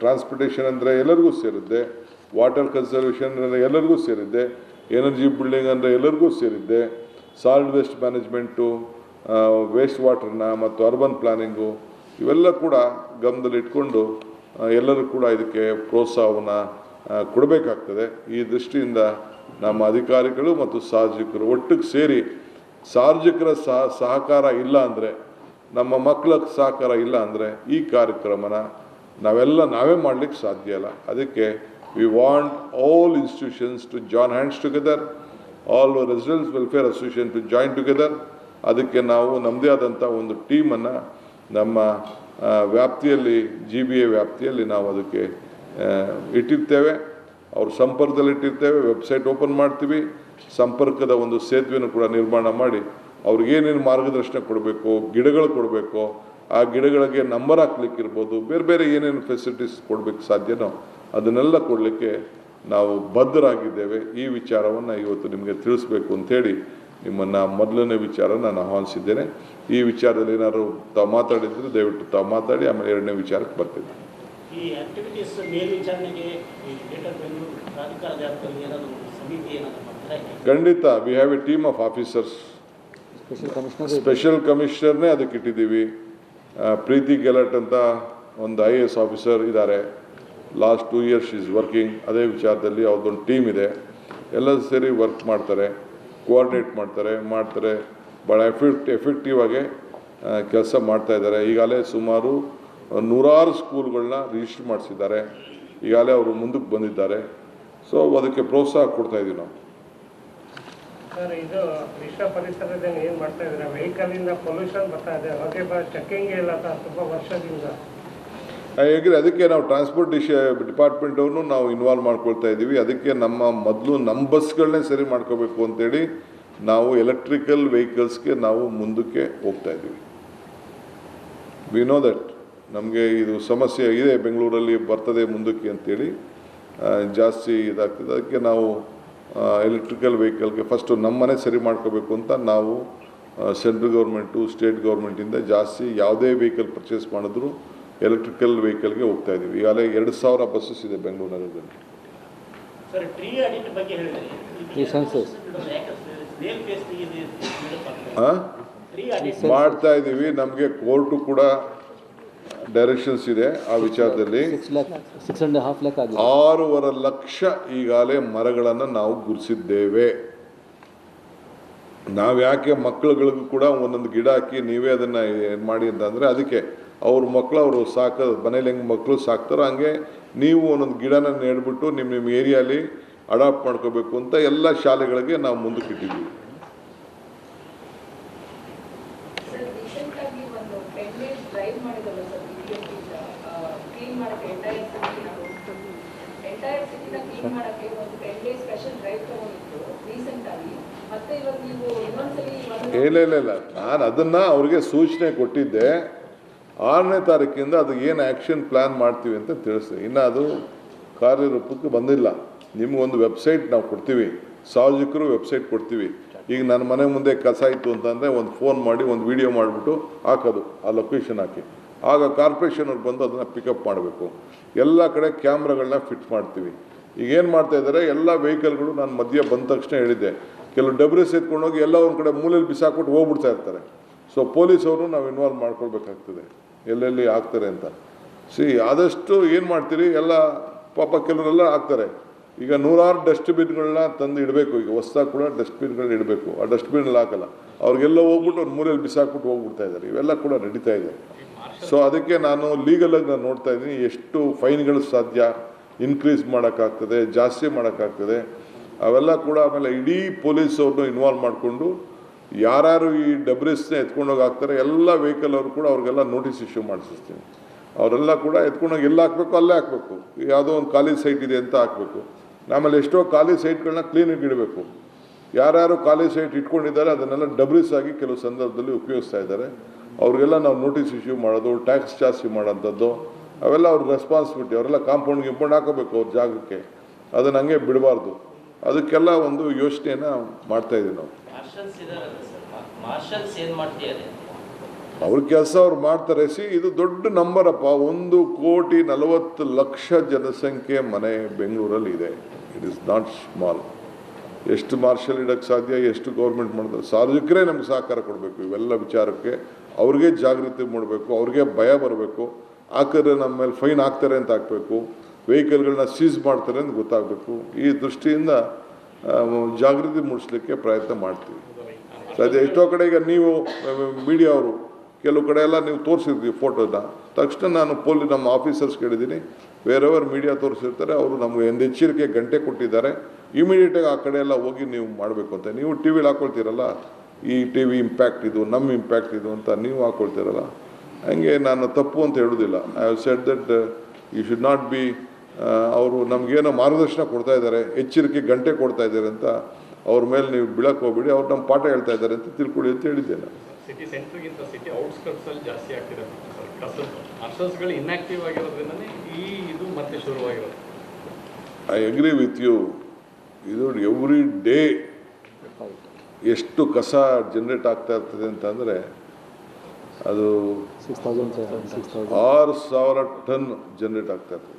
Transportation ಅಂದರೆ ಎಲ್ಲರಿಗೂ ಸೇರಿದ್ದೆ. Water conservation ಅಂದರೆ ಎಲ್ಲರಿಗೂ ಸೇರಿದ್ದೆ. ಎನರ್ಜಿ ಬಿಲ್ಡಿಂಗ್ ಅಂದರೆ ಎಲ್ಲರಿಗೂ ಸೇರಿದ್ದೆ. ಸಾಲಿಡ್ ವೇಸ್ಟ್ ಮ್ಯಾನೇಜ್ಮೆಂಟು ವೇಸ್ಟ್ ವಾಟರ್ನ ಮತ್ತು ಅರ್ಬನ್ ಪ್ಲಾನಿಂಗು ಇವೆಲ್ಲ ಕೂಡ ಗಮನದಲ್ಲಿ ಇಟ್ಕೊಂಡು ಎಲ್ಲರೂ ಕೂಡ ಇದಕ್ಕೆ ಪ್ರೋತ್ಸಾಹವನ್ನು ಕೊಡಬೇಕಾಗ್ತದೆ. ಈ ದೃಷ್ಟಿಯಿಂದ ನಮ್ಮ ಅಧಿಕಾರಿಗಳು ಮತ್ತು ಸಾರ್ವಜನಿಕರು ಒಟ್ಟಿಗೆ ಸೇರಿ ಸಾರ್ವಜನಿಕರ ಸಹ, ಸಹಕಾರ ಇಲ್ಲ ಅಂದರೆ, ನಮ್ಮ ಮಕ್ಕಳ ಸಹಕಾರ ಇಲ್ಲ ಅಂದರೆ ಈ ಕಾರ್ಯಕ್ರಮನ ನಾವೆಲ್ಲ ನಾವೇ ಮಾಡಲಿಕ್ಕೆ ಸಾಧ್ಯ ಇಲ್ಲ. ಅದಕ್ಕೆ we want all institutions to join hands together all residence welfare association to join together ಅದಕ್ಕೆ ನಾವು ನಮ್ಮದೇ ಆದಂಥ ಒಂದು ಟೀಮನ್ನು ನಮ್ಮ ವ್ಯಾಪ್ತಿಯಲ್ಲಿ ಜಿ ಬಿ ಎ ವ್ಯಾಪ್ತಿಯಲ್ಲಿ ನಾವು ಅದಕ್ಕೆ ಇಟ್ಟಿರ್ತೇವೆ. ಅವ್ರ ಸಂಪರ್ಕದಲ್ಲಿ ಇಟ್ಟಿರ್ತೇವೆ. ವೆಬ್ಸೈಟ್ ಓಪನ್ ಮಾಡ್ತೀವಿ. ಸಂಪರ್ಕದ ಒಂದು ಸೇತುವೆಯನ್ನು ಕೂಡ ನಿರ್ಮಾಣ ಮಾಡಿ ಅವ್ರಿಗೇನೇನು ಮಾರ್ಗದರ್ಶನ ಕೊಡಬೇಕು, ಗಿಡಗಳು ಕೊಡಬೇಕು ಆ ಗಿಡಗಳಿಗೆ ನಂಬರ್ ಹಾಕ್ಲಿಕ್ಕೆ ಇರ್ಬೋದು ಬೇರೆ ಬೇರೆ ಏನೇನು ಫೆಸಿಲಿಟೀಸ್ ಕೊಡಬೇಕು ಸಾಧ್ಯನೋ ಅದನ್ನೆಲ್ಲ ಕೊಡಲಿಕ್ಕೆ ನಾವು ಬದ್ಧರಾಗಿದ್ದೇವೆ. ಈ ವಿಚಾರವನ್ನು ಇವತ್ತು ನಿಮಗೆ ತಿಳಿಸ್ಬೇಕು ಅಂಥೇಳಿ ನಿಮ್ಮನ್ನು ಮೊದಲನೇ ವಿಚಾರ ನಾನು ಆಹ್ವಾನಿಸಿದ್ದೇನೆ. ಈ ವಿಚಾರದಲ್ಲಿ ಏನಾದ್ರು ತಾವು ಮಾತಾಡಿದ್ರೆ ದಯವಿಟ್ಟು ತಾವು ಮಾತಾಡಿ ಆಮೇಲೆ ಎರಡನೇ ವಿಚಾರಕ್ಕೆ ಬರ್ತೀನಿ ಈ ಆಕ್ಟಿವಿಟೀಸ್ ಮೇಲ್ವಿಚಾರಣೆಗೆ ಈ ಬೆಂಗಳೂರು ಪ್ರಾಧಿಕಾರ ವ್ಯಾಪ್ತಿಯಲ್ಲಿ ಏನಾದರೂ ಸಮಿತಿ ಏನಾದರೂ ಮಾಡ್ತಾರೆ? ಖಂಡಿತ we have a team of officers special commissioner special ಕಮಿಷನರ್ನೇ ಅದಕ್ಕೆ ಇಟ್ಟಿದ್ದೀವಿ. ಪ್ರೀತಿ ಗೆಲಟ್ ಅಂತ ಒಂದು ಐ ಎ ಎಸ್ ಆಫೀಸರ್ ಇದ್ದಾರೆ. Last two years is working ಅದೇ ವಿಚಾರದಲ್ಲಿ ಅವ್ರದ್ದೊಂದು ಟೀಮ್ ಇದೆ. ಎಲ್ಲ ಸೇರಿ ವರ್ಕ್ ಮಾಡ್ತಾರೆ ಕೋಆರ್ಡಿನೇಟ್ ಮಾಡ್ತಾರೆ ಮಾಡ್ತಾರೆ. ಭಾಳ ಎಫೆಕ್ಟ್ ಎಫೆಕ್ಟಿವ್ ಆಗಿ ಕೆಲಸ ಮಾಡ್ತಾ ಇದ್ದಾರೆ. ಈಗಾಗಲೇ ಸುಮಾರು ನೂರಾರು ಸ್ಕೂಲ್ಗಳನ್ನ ರಿಜಿಸ್ಟರ್ ಮಾಡಿಸಿದ್ದಾರೆ. ಈಗಾಗಲೇ ಅವರು ಮುಂದಕ್ಕೆ ಬಂದಿದ್ದಾರೆ. ಸೊ ಅದಕ್ಕೆ ಪ್ರೋತ್ಸಾಹ ಕೊಡ್ತಾ ಇದ್ದೀವಿ ನಾವು. ವಿಶ್ವ ಏನು ಮಾಡ್ತಾ ಪೊಲ್ಯೂಷನ್ ಬರ್ತಾ ಇದೆ. ಚೆಕ್ಕಿಂಗ್ ಇಲ್ಲ ವರ್ಷದಿಂದ. ಹೇಗೆ ಅದಕ್ಕೆ ನಾವು ಟ್ರಾನ್ಸ್ಪೋರ್ಟ್ ಡಿಪಾರ್ಟ್ಮೆಂಟ್ ಅವ್ರನ್ನು ನಾವು ಇನ್ವಾಲ್ವ್ ಮಾಡ್ಕೊಳ್ತಾ ಇದ್ದೀವಿ ಅದಕ್ಕೆ ನಮ್ಮ ಮೊದಲು ನಮ್ಮ ಬಸ್ಗಳನ್ನೇ ಸರಿ ಮಾಡ್ಕೋಬೇಕು ಅಂತೇಳಿ ನಾವು ಎಲೆಕ್ಟ್ರಿಕಲ್ ವೆಹಿಕಲ್ಸ್ಗೆ ನಾವು ಮುಂದಕ್ಕೆ ಹೋಗ್ತಾ ಇದ್ದೀವಿ ವಿ ನೋ ದಟ್ ನಮಗೆ ಇದು ಸಮಸ್ಯೆ ಇದೆ ಬೆಂಗಳೂರಲ್ಲಿ ಬರ್ತದೆ ಮುಂದಕ್ಕೆ ಅಂತೇಳಿ ಜಾಸ್ತಿ ಇದಾಗ್ತದೆ. ಅದಕ್ಕೆ ನಾವು ಎಲೆಕ್ಟ್ರಿಕಲ್ ವೆಹಿಕಲ್ಗೆ ಫಸ್ಟು ನಮ್ಮನೆ ಸರಿ ಮಾಡ್ಕೋಬೇಕು ಅಂತ ನಾವು ಸೆಂಟ್ರಲ್ ಗೌರ್ಮೆಂಟು ಸ್ಟೇಟ್ ಗೌರ್ಮೆಂಟಿಂದ ಜಾಸ್ತಿ ಯಾವುದೇ ವೆಹಿಕಲ್ ಪರ್ಚೇಸ್ ಮಾಡಿದ್ರು ಎಲೆಕ್ಟ್ರಿಕಲ್ ವೆಹಿಕಲ್ಗೆ ಹೋಗ್ತಾ ಇದ್ದೀವಿ. ಈಗಾಗಲೇ ಎರಡು ಸಾವಿರ ಬಸ್ಸಸ್ ಇದೆ ಬೆಂಗಳೂರು ನಗರದಲ್ಲಿ ಮಾಡ್ತಾ ಇದ್ದೀವಿ. ನಮಗೆ ಕೋರ್ಟು ಕೂಡ ಡೈರೆಕ್ಷನ್ಸ್ ಇದೆ ಆ ವಿಚಾರದಲ್ಲಿ. ಆರೂವರೆ ಲಕ್ಷ ಈಗಾಗಲೇ ಮರಗಳನ್ನು ನಾವು ಗುರುಸಿದ್ದೇವೆ. ನಾವು ಯಾಕೆ ಮಕ್ಕಳುಗಳಿಗೂ ಕೂಡ ಒಂದೊಂದು ಗಿಡ ಹಾಕಿ ನೀವೇ ಅದನ್ನು ಏನು ಮಾಡಿ ಅಂತಂದರೆ ಅದಕ್ಕೆ ಅವ್ರ ಮಕ್ಕಳು ಅವರು ಸಾಕ ಮನೇಲಿ ಹೆಂಗ್ ಮಕ್ಕಳು ಸಾಕ್ತಾರೋ ಹಂಗೆ ನೀವು ಒಂದೊಂದು ಗಿಡನ ನೆಡ್ಬಿಟ್ಟು ನಿಮ್ಮ ನಿಮ್ಮ ಏರಿಯಾಲಿ ಅಡಾಪ್ಟ್ ಮಾಡ್ಕೋಬೇಕು ಅಂತ ಎಲ್ಲ ಶಾಲೆಗಳಿಗೆ ನಾವು ಮುಂದಕ್ಕೆ ಇಟ್ಟಿದ್ದೀವಿ ಸರ್ ರೀಸೆಂಟ್ ಆಗಿ ಒಂದು ಟೆನ್ ಡೇಸ್ ಡ್ರೈವ್ ಮಾಡಿದಲ್ಲ ಸರ್ ಇಲ್ಲ ಇಲ್ಲ ಇಲ್ಲ. ನಾನು ಅದನ್ನು ಅವ್ರಿಗೆ ಸೂಚನೆ ಕೊಟ್ಟಿದ್ದೆ. ಆರನೇ ತಾರೀಕಿಂದ ಅದು ಏನು ಆ್ಯಕ್ಷನ್ ಪ್ಲ್ಯಾನ್ ಮಾಡ್ತೀವಿ ಅಂತ ತಿಳಿಸ್ತೀವಿ ಇನ್ನು ಅದು ಕಾರ್ಯರೂಪಕ್ಕೆ ಬಂದಿಲ್ಲ. ನಿಮಗೊಂದು ವೆಬ್ಸೈಟ್ ನಾವು ಕೊಡ್ತೀವಿ. ಸಾರ್ವಜನಿಕರು ವೆಬ್ಸೈಟ್ ಕೊಡ್ತೀವಿ. ಈಗ ನನ್ನ ಮನೆ ಮುಂದೆ ಕಸ ಇತ್ತು ಅಂತಂದರೆ ಒಂದು ಫೋನ್ ಮಾಡಿ, ಒಂದು ವಿಡಿಯೋ ಮಾಡಿಬಿಟ್ಟು ಹಾಕೋದು, ಆ ಲೊಕೇಶನ್ ಹಾಕಿ. ಆಗ ಕಾರ್ಪೊರೇಷನ್ ಅವ್ರು ಬಂದು ಅದನ್ನು ಪಿಕಪ್ ಮಾಡಬೇಕು. ಎಲ್ಲ ಕಡೆ ಕ್ಯಾಮ್ರಾಗಳನ್ನ ಫಿಟ್ ಮಾಡ್ತೀವಿ. ಈಗ ಏನು ಮಾಡ್ತಾ ಇದ್ದಾರೆ ಎಲ್ಲ ವೆಹಿಕಲ್ಗಳು ನಾನು ಮಧ್ಯೆ ಬಂದ ತಕ್ಷಣ ಹೇಳಿದ್ದೆ. ಕೆಲವು ಡಬ್ರಿಸ್ ಎತ್ಕೊಂಡೋಗಿ ಎಲ್ಲ ಒಂದು ಕಡೆ ಮೂಲೆಯಲ್ಲಿ ಬಿಸಾಕ್ಬಿಟ್ಟು ಹೋಗ್ಬಿಡ್ತಾ ಇರ್ತಾರೆ. ಸೊ ಪೊಲೀಸವರು ನಾವು ಇನ್ವಾಲ್ವ್ ಮಾಡ್ಕೊಳ್ಬೇಕಾಗ್ತದೆ. ಎಲ್ಲೆಲ್ಲಿ ಆಗ್ತಾರೆ ಅಂತ. ಸಿ ಆದಷ್ಟು ಏನು ಮಾಡ್ತೀರಿ, ಎಲ್ಲ ಪಾಪ ಕೆಲವರೆಲ್ಲ ಹಾಕ್ತಾರೆ. ಈಗ ನೂರಾರು ಡಸ್ಟ್ಬಿನ್ಗಳನ್ನ ತಂದು ಇಡಬೇಕು. ಈಗ ಹೊಸ್ದಾಗಿ ಕೂಡ ಡಸ್ಟ್ಬಿನ್ಗಳನ್ನ ಇಡಬೇಕು. ಆ ಡಸ್ಟ್ಬಿನಲ್ಲಿ ಹಾಕಲ್ಲ. ಅವ್ರಿಗೆಲ್ಲ ಹೋಗ್ಬಿಟ್ಟು ಅವ್ರು ಮೂಲೆಯಲ್ಲಿ ಬಿಸಾಕ್ಬಿಟ್ಟು ಹೋಗ್ಬಿಡ್ತಾ ಇದ್ದಾರೆ ಇವೆಲ್ಲ ಕೂಡ ನಡೀತಾ ಇದೆ. ಸೊ ಅದಕ್ಕೆ ನಾನು ಲೀಗಲಾಗಿ ನಾನು ನೋಡ್ತಾ ಇದ್ದೀನಿ, ಎಷ್ಟು ಫೈನ್ಗಳು ಸಾಧ್ಯ ಇನ್ಕ್ರೀಸ್ ಮಾಡೋಕ್ಕಾಗ್ತದೆ, ಜಾಸ್ತಿ ಮಾಡೋಕ್ಕಾಗ್ತದೆ. ಅವೆಲ್ಲ ಕೂಡ ಆಮೇಲೆ ಇಡೀ ಪೊಲೀಸ್ ಅವ್ರನ್ನೂ ಇನ್ವಾಲ್ವ್ ಮಾಡಿಕೊಂಡು, ಯಾರ್ಯಾರು ಈ ಡಬ್ರಿಸ್ನ ಎತ್ಕೊಂಡೋಗಿ ಹಾಕ್ತಾರೆ, ಎಲ್ಲ ವೆಹಿಕಲ್ ಅವರು ಕೂಡ ಅವ್ರಿಗೆಲ್ಲ ನೋಟಿಸ್ ಇಶ್ಯೂ ಮಾಡಿಸ್ತೀನಿ ಅವರೆಲ್ಲ ಕೂಡ ಎತ್ಕೊಂಡೋಗಿ ಎಲ್ಲ ಹಾಕಬೇಕು, ಅಲ್ಲೇ ಹಾಕಬೇಕು. ಯಾವುದೋ ಒಂದು ಖಾಲಿ ಸೈಟ್ ಇದೆ ಅಂತ ಹಾಕಬೇಕು. ಆಮೇಲೆ ಎಷ್ಟೋ ಖಾಲಿ ಸೈಟ್ಗಳನ್ನ ಕ್ಲೀನಾಗಿ ಇಡಬೇಕು ಯಾರ್ಯಾರು ಖಾಲಿ ಸೈಟ್ ಇಟ್ಕೊಂಡಿದ್ದಾರೆ ಅದನ್ನೆಲ್ಲ ಡಬ್ರಿಸ್ ಆಗಿ ಕೆಲವು ಸಂದರ್ಭದಲ್ಲಿ ಉಪಯೋಗಿಸ್ತಾ ಇದ್ದಾರೆ. ಅವ್ರಿಗೆಲ್ಲ ನಾವು ನೋಟಿಸ್ ಇಶ್ಯೂ ಮಾಡೋದು ಟ್ಯಾಕ್ಸ್ ಜಾಸ್ತಿ ಮಾಡೋಂಥದ್ದು ಅವೆಲ್ಲ ಅವ್ರ ರೆಸ್ಪಾನ್ಸಿಬಿಲಿಟಿ ಅವರೆಲ್ಲ ಕಾಂಪೌಂಡ್ ಗಿಂಪೌಂಡ್ ಹಾಕೋಬೇಕು ಅವ್ರ ಜಾಗಕ್ಕೆ. ಅದನ್ನ ಹಂಗೆ ಬಿಡಬಾರ್ದು. ಅದಕ್ಕೆಲ್ಲ ಒಂದು ಯೋಚನೆಯನ್ನು ಮಾಡ್ತಾಯಿದ್ದೀವಿ ನಾವು. ಅವ್ರ ಕೆಲಸ ಅವ್ರು ಮಾಡ್ತಾರೆ. ಸಿ ಇದು ದೊಡ್ಡ ನಂಬರಪ್ಪ. ಒಂದು ಕೋಟಿ ನಲವತ್ತು ಲಕ್ಷ ಜನಸಂಖ್ಯೆ ಮನೆ ಬೆಂಗಳೂರಲ್ಲಿ ಇದೆ ಇಟ್ ಇಸ್ ನಾಟ್ ಸ್ಮಾಲ್ ಎಷ್ಟು ಮಾರ್ಷಲ್ ಇಡೋಕ್ಕೆ ಸಾಧ್ಯ, ಎಷ್ಟು ಗೌರ್ಮೆಂಟ್ ಮಾಡಿದ್ರೆ ಸಾರ್ವಜನಿಕರೇ ನಮ್ಗೆ ಸಹಕಾರ ಕೊಡಬೇಕು, ಇವೆಲ್ಲ ವಿಚಾರಕ್ಕೆ ಅವ್ರಿಗೆ ಜಾಗೃತಿ ಮಾಡಬೇಕು, ಅವ್ರಿಗೆ ಭಯ ಬರಬೇಕು, ಹಾಕಿದ್ರೆ ನಮ್ಮ ಮೇಲೆ ಫೈನ್ ಹಾಕ್ತಾರೆ ಅಂತ ಹಾಕಬೇಕು ವೆಹಿಕಲ್ಗಳನ್ನ ಸೀಸ್ ಮಾಡ್ತಾರೆ ಅಂತ ಗೊತ್ತಾಗಬೇಕು. ಈ ದೃಷ್ಟಿಯಿಂದ ಜಾಗೃತಿ ಮೂಡಿಸ್ಲಿಕ್ಕೆ ಪ್ರಯತ್ನ ಮಾಡ್ತೀವಿ. ಸದ್ಯ ಎಷ್ಟೋ ಕಡೆ ಈಗ ನೀವು ಮೀಡಿಯಾ ಅವರು, ಕೆಲವು ಕಡೆ ಎಲ್ಲ ನೀವು ತೋರಿಸಿದ್ವಿ ಫೋಟೋನ ತಕ್ಷಣ ನಾನು ಪೊಲೀಸ್, ನಮ್ಮ ಆಫೀಸರ್ಸ್ ಕೇಳಿದ್ದೀನಿ ಬೇರೆಯವರು ಮೀಡಿಯಾ ತೋರಿಸಿರ್ತಾರೆ, ಅವರು ನಮಗೆ ಒಂದು ಗಂಟೆ ಕೊಟ್ಟಿದ್ದಾರೆ. ಇಮಿಡಿಯೇಟಾಗಿ ಆ ಕಡೆ ಎಲ್ಲ ಹೋಗಿ ನೀವು ಮಾಡಬೇಕು ಅಂತ. ನೀವು ಟಿ ವಿಲಿ ಹಾಕೊಳ್ತೀರಲ್ಲ? ಈ ಟಿ ವಿ ಇಂಪ್ಯಾಕ್ಟ್ ಇದು ನಮ್ಮ ಇಂಪ್ಯಾಕ್ಟ್ ಇದು ಅಂತ ನೀವು ಹಾಕ್ಕೊಳ್ತೀರಲ್ಲ ಹಂಗೆ ನಾನು ತಪ್ಪು ಅಂತ ಹೇಳೋದಿಲ್ಲ. I have said that you should not be ಅವರು ನಮಗೇನೋ ಮಾರ್ಗದರ್ಶನ ಕೊಡ್ತಾ ಇದ್ದಾರೆ ಎಚ್ಚರಿಕೆ ಗಂಟೆ ಕೊಡ್ತಾ ಇದ್ದಾರೆ ಅಂತ ಅವ್ರ ಮೇಲೆ ನೀವು ಬೀಳಕ್ಕೆ ಹೋಗ್ಬಿಡಿ ಅವ್ರು ನಮ್ಮ ಪಾಠ ಹೇಳ್ತಾ ಇದ್ದಾರೆ ಅಂತ ತಿಳ್ಕೊಳ್ಳಿ ಅಂತ ಹೇಳಿದ್ದೆ ನಾನು city city I agree with you ಇದು ಎವ್ರಿ ಡೇ ಎಷ್ಟು ಕಸ ಜನ್ರೇಟ್ ಆಗ್ತಾ ಇರ್ತದೆ ಅಂತಂದರೆ ಅದು ಆರು ಸಾವಿರ ಟನ್ ಜನ್ರೇಟ್ ಆಗ್ತಾ ಇರ್ತದೆ.